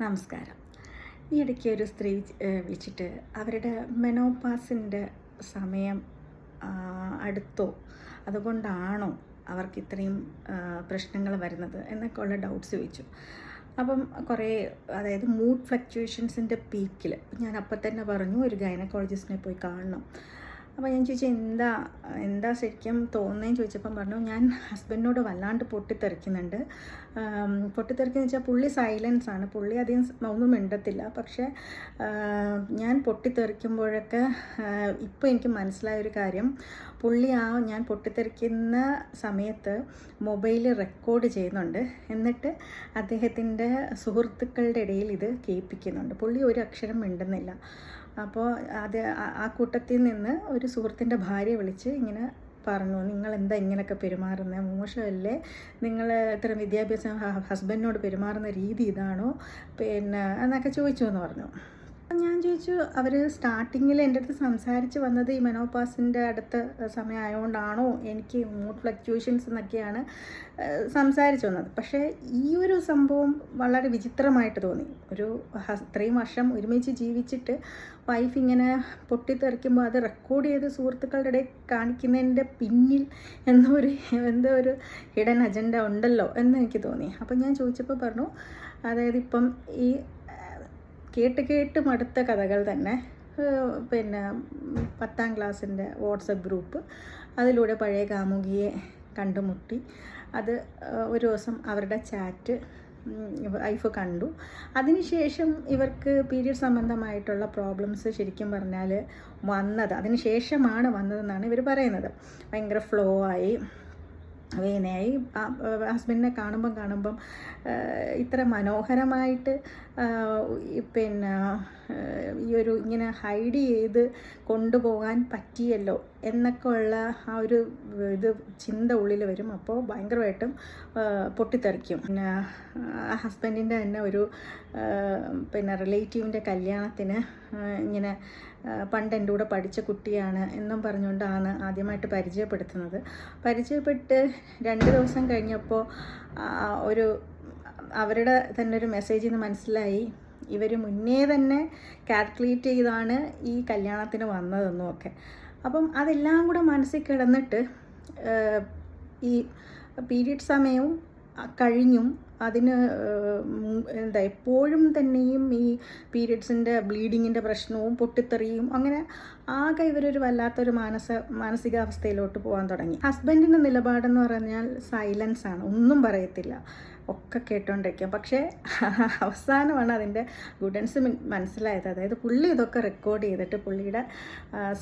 നമസ്കാരം. ഈ ഇടയ്ക്ക് ഒരു സ്ത്രീ വിളിച്ചിട്ട് അവരുടെ മെനോപാസിന്റെ സമയം അടുത്തോ അതുകൊണ്ടാണോ അവർക്ക് ഇത്രയും പ്രശ്നങ്ങൾ വരുന്നത് എന്നൊക്കെ ഉള്ള ഡൗട്ട്സ് ചോദിച്ചു. അപ്പം കുറേ അതായത് മൂഡ് ഫ്ലക്ച്വേഷൻസിന്റെ പീക്കിൽ ഞാൻ അപ്പം തന്നെ പറഞ്ഞു ഒരു ഗൈനക്കോളജിസ്റ്റിനെ പോയി കാണണം. അപ്പോൾ ഞാൻ ചോദിച്ചു എന്താ എന്താ ശരിക്കും തോന്നുന്നതെന്ന് ചോദിച്ചപ്പം പറഞ്ഞു ഞാൻ ഹസ്ബൻഡിനോട് വല്ലാണ്ട് പൊട്ടിത്തെറിക്കുന്നുണ്ട്. പൊട്ടിത്തെറിക്കുന്ന വെച്ചാൽ പുള്ളി സൈലൻസ് ആണ്. പുള്ളി അധികം ഒന്നും മിണ്ടത്തില്ല. പക്ഷേ ഞാൻ പൊട്ടിത്തെറിക്കുമ്പോഴൊക്കെ ഇപ്പോൾ എനിക്ക് മനസ്സിലായ ഒരു കാര്യം. പുള്ളി ആ ഞാൻ പൊട്ടിത്തെറിക്കുന്ന സമയത്ത് മൊബൈൽ റെക്കോർഡ് ചെയ്യുന്നുണ്ട്. എന്നിട്ട് അദ്ദേഹത്തിന്റെ സുഹൃത്തുക്കളുടെ ഇടയിൽ ഇത് കേൾപ്പിക്കുന്നുണ്ട്. പുള്ളി ഒരു അക്ഷരം മിണ്ടുന്നില്ല. അപ്പോൾ അത് ആ- കൂട്ടത്തിൽ നിന്ന് ഒരു സുഹൃത്തിന്റെ ഭാര്യ വിളിച്ച് ഇങ്ങനെ പറഞ്ഞു നിങ്ങൾ എന്താ ഇങ്ങനെയൊക്കെ പെരുമാറുന്നത് മോശമല്ലേ? നിങ്ങൾ ഇത്ര വിദ്യാഭ്യാസം ഹസ്ബൻഡിനോട് പെരുമാറുന്ന രീതി ഇതാണോ? പിന്നെ എന്നൊക്കെ ചോദിച്ചു എന്ന് പറഞ്ഞു. ഞാൻ ചോദിച്ചു അവർ സ്റ്റാർട്ടിങ്ങിൽ എന്റെ അടുത്ത് സംസാരിച്ച് വന്നത് ഈ മെനോപാസിന്റെ അടുത്ത സമയമായതുകൊണ്ടാണോ എനിക്ക് മൂഡ് ഫ്ലക്ച്വേഷൻസ് എന്നൊക്കെയാണ് സംസാരിച്ചു വന്നത്. പക്ഷേ ഈ ഒരു സംഭവം വളരെ വിചിത്രമായിട്ട് തോന്നി. ഒരു ഇത്രയും വർഷം ഒരുമിച്ച് ജീവിച്ചിട്ട് വൈഫ് ഇങ്ങനെ പൊട്ടിത്തെറിക്കുമ്പോൾ അത് റെക്കോർഡ് ചെയ്ത് സുഹൃത്തുക്കളുടെ ഇടയിൽ കാണിക്കുന്നതിന്റെ പിന്നിൽ എന്തോ ഒരു എന്തോ ഒരു ഹിഡൻ അജണ്ട ഉണ്ടല്ലോ എന്ന് എനിക്ക് തോന്നി. അപ്പം ഞാൻ ചോദിച്ചപ്പോൾ പറഞ്ഞു അതായത് ഇപ്പം ഈ കേട്ട് കേട്ട് മടുത്ത കഥകൾ തന്നെ. പിന്നെ പത്താം ക്ലാസ്സിന്റെ വാട്സപ്പ് ഗ്രൂപ്പ്. അതിലൂടെ പഴയ കാമുകിയെ കണ്ടുമുട്ടി. അത് ഒരു ദിവസം അവരുടെ ചാറ്റ് വൈഫ് കണ്ടു. അതിനുശേഷം ഇവർക്ക് പീരിയഡ് സംബന്ധമായിട്ടുള്ള പ്രോബ്ലംസ് ശരിക്കും പറഞ്ഞാൽ വന്നത് അതിന് ശേഷമാണ് വന്നതെന്നാണ് ഇവർ പറയുന്നത്. ഭയങ്കര ഫ്ലോ ആയി. വേനയായി ഹസ്ബൻഡിനെ കാണുമ്പം കാണുമ്പം ഇത്ര മനോഹരമായിട്ട് പിന്നെ ഈ ഒരു ഇങ്ങനെ ഹൈഡ് ചെയ്ത് കൊണ്ടുപോകാൻ പറ്റിയല്ലോ എന്നൊക്കെ ഉള്ള ആ ഒരു ഇത് ചിന്ത ഉള്ളിൽ വരും. അപ്പോൾ ഭയങ്കരമായിട്ടും പൊട്ടിത്തെറിക്കും. പിന്നെ ഹസ്ബൻഡിന്റെ തന്നെ ഒരു പിന്നെ റിലേറ്റീവിന്റെ കല്യാണത്തിന് ഇങ്ങനെ പണ്ട് എന്റെ കൂടെ പഠിച്ച കുട്ടിയാണ് എന്നും പറഞ്ഞുകൊണ്ടാണ് ആദ്യമായിട്ട് പരിചയപ്പെടുത്തുന്നത്. പരിചയപ്പെട്ട് രണ്ട് ദിവസം കഴിഞ്ഞപ്പോൾ ഒരു അവരുടെ തന്നെ ഒരു മെസ്സേജ് നിന്ന് മനസ്സിലായി. ഇവർ മുന്നേ തന്നെ കാൽക്കുലേറ്റ് ചെയ്താണ് ഈ കല്യാണത്തിന് വന്നതെന്നും ഒക്കെ അപ്പം അതെല്ലാം കൂടെ മനസ്സിൽ കിടന്നിട്ട് ഈ പീരീഡ് സമയവും കഴിഞ്ഞും അതിന് എന്താ എപ്പോഴും തന്നെയും ഈ പീരിയഡ്സിന്റെ ബ്ലീഡിങ്ങിന്റെ പ്രശ്നവും പൊട്ടിത്തെറിയും അങ്ങനെ ആകെ ഇവരൊരു വല്ലാത്തൊരു മാനസ മാനസികാവസ്ഥയിലോട്ട് പോകാൻ തുടങ്ങി. ഹസ്ബൻഡിന്റെ നിലപാടെന്ന് പറഞ്ഞാൽ സൈലൻസ് ആണ് ഒന്നും പറയത്തില്ല. ഒക്കെ കേട്ടോണ്ടിരിക്കാം. പക്ഷേ അവസാനമാണ് അതിന്റെ ഗുഡൻസ് മനസ്സിലായത്. അതായത് പുള്ളി ഇതൊക്കെ റെക്കോർഡ് ചെയ്തിട്ട് പുള്ളിയുടെ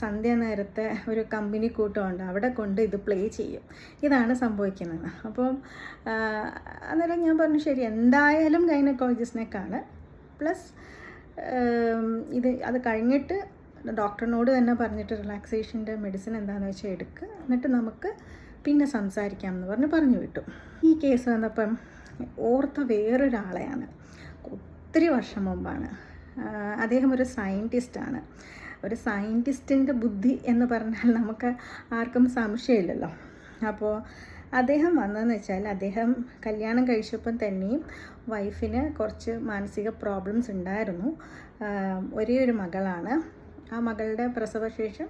സന്ധ്യ നേരത്തെ ഒരു കമ്പനി കൂട്ടമുണ്ട്. അവിടെ കൊണ്ട് ഇത് പ്ലേ ചെയ്യും. ഇതാണ് സംഭവിക്കുന്നത്. അപ്പം അന്നേരം ഞാൻ പറഞ്ഞു ശരി എന്തായാലും ഗൈനക്കോളജിസ്റ്റിനെ കാണ് പ്ലസ് ഇത് അത് കഴിഞ്ഞിട്ട് ഡോക്ടറിനോട് തന്നെ പറഞ്ഞിട്ട് റിലാക്സേഷന്റെ മെഡിസിൻ എന്താണെന്ന് വെച്ചാൽ എടുക്കുക എന്നിട്ട് നമുക്ക് പിന്നെ സംസാരിക്കാം എന്ന് പറഞ്ഞ് പറഞ്ഞു വിട്ടു. ഈ കേസ് വന്നപ്പം ഓർത്ത വേറൊരാളെയാണ്. ഒത്തിരി വർഷം മുമ്പാണ്. അദ്ദേഹം ഒരു സയന്റിസ്റ്റാണ് ഒരു സയന്റിസ്റ്റിന്റെ ബുദ്ധി എന്ന് പറഞ്ഞാൽ നമുക്ക് ആർക്കും സംശയമില്ലല്ലോ. അപ്പോൾ അദ്ദേഹം വന്നതെന്ന് വെച്ചാൽ അദ്ദേഹം കല്യാണം കഴിച്ചപ്പം തന്നെയും വൈഫിന് കുറച്ച് മാനസിക പ്രോബ്ലംസ് ഉണ്ടായിരുന്നു. ഒരേ ഒരു മകളാണ്. ആ മകളുടെ പ്രസവശേഷം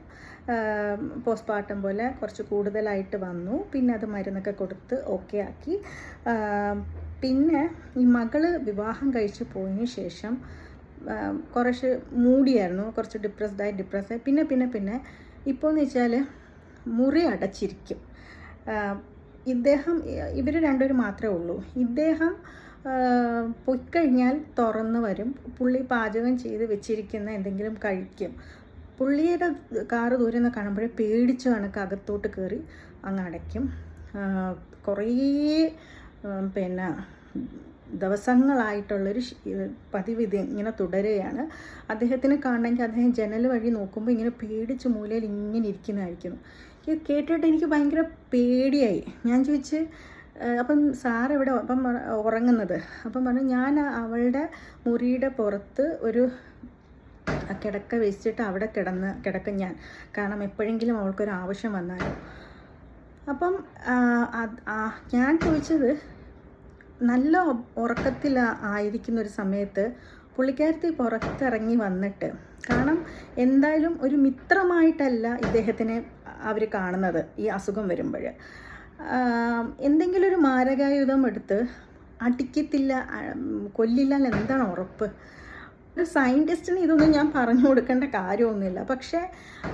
പോസ്റ്റ്മോർട്ടം പോലെ കുറച്ച് കൂടുതലായിട്ട് വന്നു. പിന്നെ അത് മരുന്നൊക്കെ കൊടുത്ത് ഓക്കെ ആക്കി. പിന്നെ ഈ മകൾ വിവാഹം കഴിച്ച് പോയതിന് ശേഷം കുറച്ച് മൂടിയായിരുന്നു. കുറച്ച് ഡിപ്രസ്ഡായി ഡിപ്രസ്ഡായി പിന്നെ പിന്നെ പിന്നെ ഇപ്പോൾ എന്ന് വെച്ചാൽ മുറി അടച്ചിരിക്കും. ഇദ്ദേഹം ഇവർ രണ്ടുപേരും മാത്രമേ ഉള്ളൂ. ഇദ്ദേഹം പൊയ്ക്കഴിഞ്ഞാൽ തുറന്ന് വരും. പുള്ളി പാചകം ചെയ്ത് വെച്ചിരിക്കുന്ന എന്തെങ്കിലും കഴിക്കും. പുള്ളിയുടെ കാറ് ദൂരെ നിന്ന് കാണുമ്പോഴേ പേടിച്ച് കണക്ക് അകത്തോട്ട് കയറി അങ്ങ് അടയ്ക്കും. കുറേ പിന്നെ ദിവസങ്ങളായിട്ടുള്ളൊരു പതിവ് ഇത് ഇങ്ങനെ തുടരുകയാണ്. അദ്ദേഹത്തിന് കാണണമെങ്കിൽ അദ്ദേഹം ജനൽ വഴി നോക്കുമ്പോൾ ഇങ്ങനെ പേടിച്ച് മൂലയിൽ ഇങ്ങനെ ഇരിക്കുന്നതായിരിക്കുന്നു. ഇത് കേട്ടിട്ട് എനിക്ക് ഭയങ്കര പേടിയായി. ഞാൻ ചോദിച്ച് "ഏഹ്, അപ്പം സാർ ഇവിടെ അപ്പം ഉറങ്ങുന്നത്. അപ്പം പറഞ്ഞു ഞാൻ അവളുടെ മുറിയുടെ പുറത്ത് ഒരു കിടക്ക വെച്ചിട്ട് അവിടെ കിടന്ന് കിടക്കും ഞാൻ. കാരണം എപ്പോഴെങ്കിലും അവൾക്കൊരു ആവശ്യം വന്നാലോ. അപ്പം ഞാൻ ചോദിച്ചത് നല്ല ഉറക്കത്തിൽ ആയിരിക്കുന്ന ഒരു സമയത്ത് പുള്ളിക്കാരത്തി പുറത്തിറങ്ങി വന്നിട്ട്. കാരണം എന്തായാലും ഒരു മിത്രമായിട്ടല്ല ഇദ്ദേഹത്തിനെ അവർ കാണുന്നത് ഈ അസുഖം വരുമ്പോൾ എന്തെങ്കിലും ഒരു മാരകായുധം എടുത്ത് അടിക്കത്തില്ല കൊല്ലില്ല എന്താണ് ഉറപ്പ്? ഒരു സയന്റിസ്റ്റിന് ഇതൊന്നും ഞാൻ പറഞ്ഞു കൊടുക്കേണ്ട കാര്യമൊന്നുമില്ല. പക്ഷേ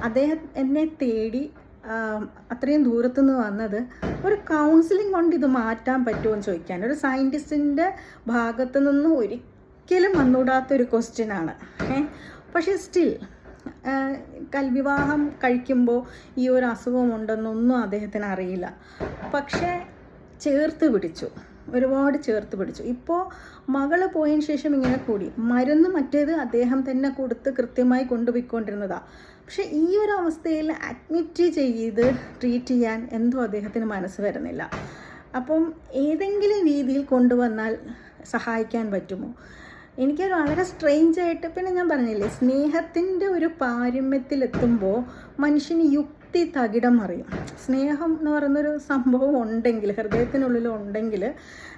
അദ്ദേഹം എന്നെ തേടി അത്രയും അത്രയും ദൂരത്തുനിന്ന് വന്നത് ഒരു കൗൺസിലിംഗ് കൊണ്ട് ഇത് മാറ്റാൻ പറ്റുമോ എന്ന് ചോദിക്കാൻ. ഒരു സയന്റിസ്റ്റിന്റെ ഭാഗത്തു നിന്ന് ഒരിക്കലും വന്നുകൂടാത്തൊരു ക്വസ്റ്റ്യനാണ് പക്ഷേ സ്റ്റിൽ കൽവിവാഹം കഴിക്കുമ്പോൾ ഈ ഒരു അസുഖമുണ്ടെന്നൊന്നും അദ്ദേഹത്തിന് അറിയില്ല. പക്ഷേ ചേർത്ത് പിടിച്ചു. ഒരുപാട് ചേർത്ത് പിടിച്ചു. ഇപ്പോൾ മകൾ പോയതിന് ശേഷം ഇങ്ങനെ കൂടി. മരുന്ന് മറ്റേത് അദ്ദേഹം തന്നെ കൊടുത്ത് കൃത്യമായി കൊണ്ടുപോയിക്കൊണ്ടിരുന്നതാണ് പക്ഷെ ഈ ഒരു അവസ്ഥയിൽ അഡ്മിറ്റ് ചെയ്ത് ട്രീറ്റ് ചെയ്യാൻ എന്തോ അദ്ദേഹത്തിന് മനസ്സ് വരുന്നില്ല. അപ്പം ഏതെങ്കിലും രീതിയിൽ കൊണ്ടുവന്നാൽ സഹായിക്കാൻ പറ്റുമോ? എനിക്ക് വളരെ സ്ട്രെയിഞ്ച് ആയിട്ട് പിന്നെ ഞാൻ പറഞ്ഞില്ലേ സ്നേഹത്തിന്റെ ഒരു പാരമ്യത്തിലെത്തുമ്പോൾ മനുഷ്യന് യുക്തി തകിടം മറിയും. സ്നേഹം എന്ന് പറയുന്നൊരു സംഭവം ഉണ്ടെങ്കിൽ ഹൃദയത്തിനുള്ളിൽ ഉണ്ടെങ്കിൽ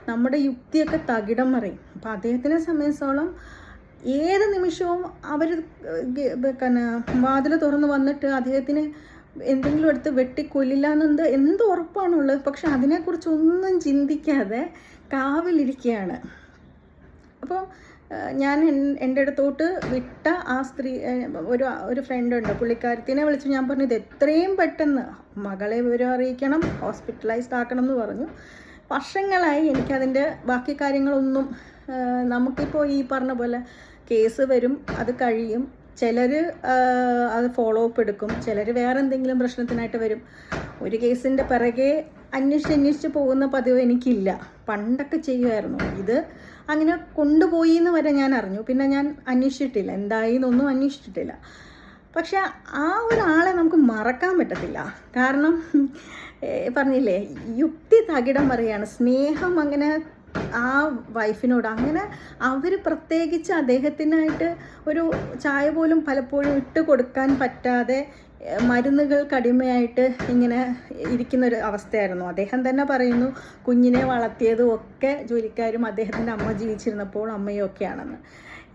നമ്മുടെ യുക്തിയൊക്കെ തകിടം മറിയും. അപ്പോൾ അദ്ദേഹത്തിനെ സംബന്ധിച്ചോളം ഏത് നിമിഷവും അവർ പിന്നെ വാതിൽ തുറന്ന് വന്നിട്ട് അദ്ദേഹത്തിന് എന്തെങ്കിലും എടുത്ത് വെട്ടിക്കൊല്ലില്ല എന്നെന്ത് എന്ത് ഉറപ്പാണുള്ളത്? പക്ഷെ അതിനെക്കുറിച്ചൊന്നും ചിന്തിക്കാതെ കാവിലിരിക്കുകയാണ്. അപ്പോൾ ഞാൻ എൻ- എന്റെ അടുത്തോട്ട് വിട്ട ആ സ്ത്രീ ഒരു ഒരു ഫ്രണ്ടുണ്ട് പുള്ളിക്കാരത്തിനെ വിളിച്ച് ഞാൻ പറഞ്ഞു ഇത് എത്രയും പെട്ടെന്ന് മകളെ വിവരം അറിയിക്കണം ഹോസ്പിറ്റലൈസ്ഡ് ആക്കണം എന്ന് പറഞ്ഞു. വർഷങ്ങളായി എനിക്കതിന്റെ ബാക്കി കാര്യങ്ങളൊന്നും നമുക്കിപ്പോൾ ഈ പറഞ്ഞ പോലെ കേസ് വരും അത് കഴിയും. ചിലർ അത് ഫോളോ അപ്പ് എടുക്കും. ചിലർ വേറെ എന്തെങ്കിലും പ്രശ്നത്തിനായിട്ട് വരും. ഒരു കേസിന്റെ പിറകെ അന്വേഷിച്ച് അന്വേഷിച്ച് പോകുന്ന പതിവ് എനിക്കില്ല. പണ്ടൊക്കെ ചെയ്യുമായിരുന്നു ഇത് അങ്ങനെ കൊണ്ടുപോയി എന്ന് വരെ ഞാൻ അറിഞ്ഞു. പിന്നെ ഞാൻ അന്വേഷിച്ചിട്ടില്ല. എന്തായി എന്നൊന്നും അന്വേഷിച്ചിട്ടില്ല. പക്ഷെ ആ ഒരാളെ നമുക്ക് മറക്കാൻ പറ്റത്തില്ല. കാരണം പറഞ്ഞില്ലേ യുക്തി തകിടം പറയാണ് സ്നേഹം അങ്ങനെ ആ വൈഫിനോട്. അങ്ങനെ അവർ പ്രത്യേകിച്ച് അദ്ദേഹത്തിനായിട്ട് ഒരു ചായ പോലും പലപ്പോഴും ഇട്ട് കൊടുക്കാൻ പറ്റാതെ മരുന്നുകൾ കടിമയായിട്ട് ഇങ്ങനെ ഇരിക്കുന്ന ഒരു അവസ്ഥയായിരുന്നു. അദ്ദേഹം തന്നെ പറയുന്നു കുഞ്ഞിനെ വളർത്തിയതും ഒക്കെ ജോലിക്കാരും അദ്ദേഹത്തിന്റെ അമ്മ ജീവിച്ചിരുന്നപ്പോൾ അമ്മയൊക്കെയാണെന്ന്.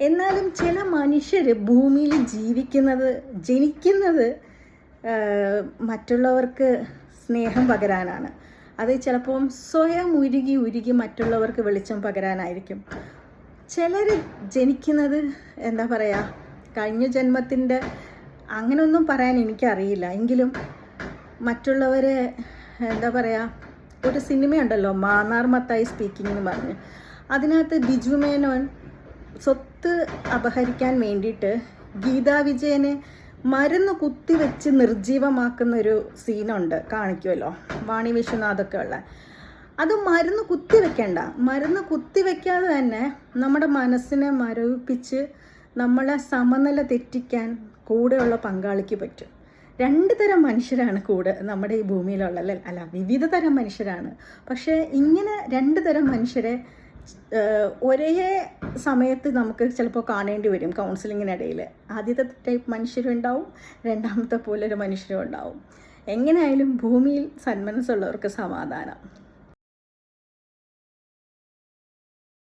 എന്നാലും ചില മനുഷ്യർ ഭൂമിയിൽ ജീവിക്കുന്നത് ജനിക്കുന്നത് മറ്റുള്ളവർക്ക് സ്നേഹം പകരാനാണ്. അത് ചിലപ്പം സ്വയം ഉരുകി ഉരുകി മറ്റുള്ളവർക്ക് വെളിച്ചം പകരാനായിരിക്കും. ചിലർ ജനിക്കുന്നത് എന്താ പറയുക കഴിഞ്ഞ ജന്മത്തിന്റെ അങ്ങനെയൊന്നും പറയാൻ എനിക്കറിയില്ല. എങ്കിലും മറ്റുള്ളവരെ എന്താ പറയുക ഒരു സിനിമയുണ്ടല്ലോ മാന്നാർ മത്തായി സ്പീക്കിംഗ് എന്ന് പറഞ്ഞ്. അതിനകത്ത് ബിജു മേനോൻ സ്വത്ത് അപഹരിക്കാൻ വേണ്ടിയിട്ട് ഗീതാ വിജയനെ മരുന്ന് കുത്തിവെച്ച് നിർജീവമാക്കുന്ന ഒരു സീനുണ്ട്. കാണിക്കുമല്ലോ. വാണി വിശ്വനാഥൊക്കെ ഉള്ള. അത് മരുന്ന് കുത്തിവെക്കണ്ട മരുന്ന് കുത്തിവെക്കാതെ തന്നെ നമ്മുടെ മനസ്സിനെ മരവിപ്പിച്ച് നമ്മളെ സമനില തെറ്റിക്കാൻ കൂടെയുള്ള പങ്കാളിക്ക് പറ്റും. രണ്ട് തരം മനുഷ്യരാണ് കൂടെ നമ്മുടെ ഈ ഭൂമിയിലുള്ള അല്ല വിവിധ തരം മനുഷ്യരാണ്. പക്ഷേ ഇങ്ങനെ രണ്ട് തരം മനുഷ്യരെ ഒരേ സമയത്ത് നമുക്ക് ചിലപ്പോൾ കാണേണ്ടി വരും കൗൺസിലിങ്ങിനിടയിൽ ആദ്യത്തെ ടൈപ്പ് മനുഷ്യരും ഉണ്ടാവും രണ്ടാമത്തെ പോലെ ഒരു മനുഷ്യരും ഉണ്ടാവും എങ്ങനെയായാലും ഭൂമിയിൽ സന്മനസ്സുള്ളവർക്ക് സമാധാനം.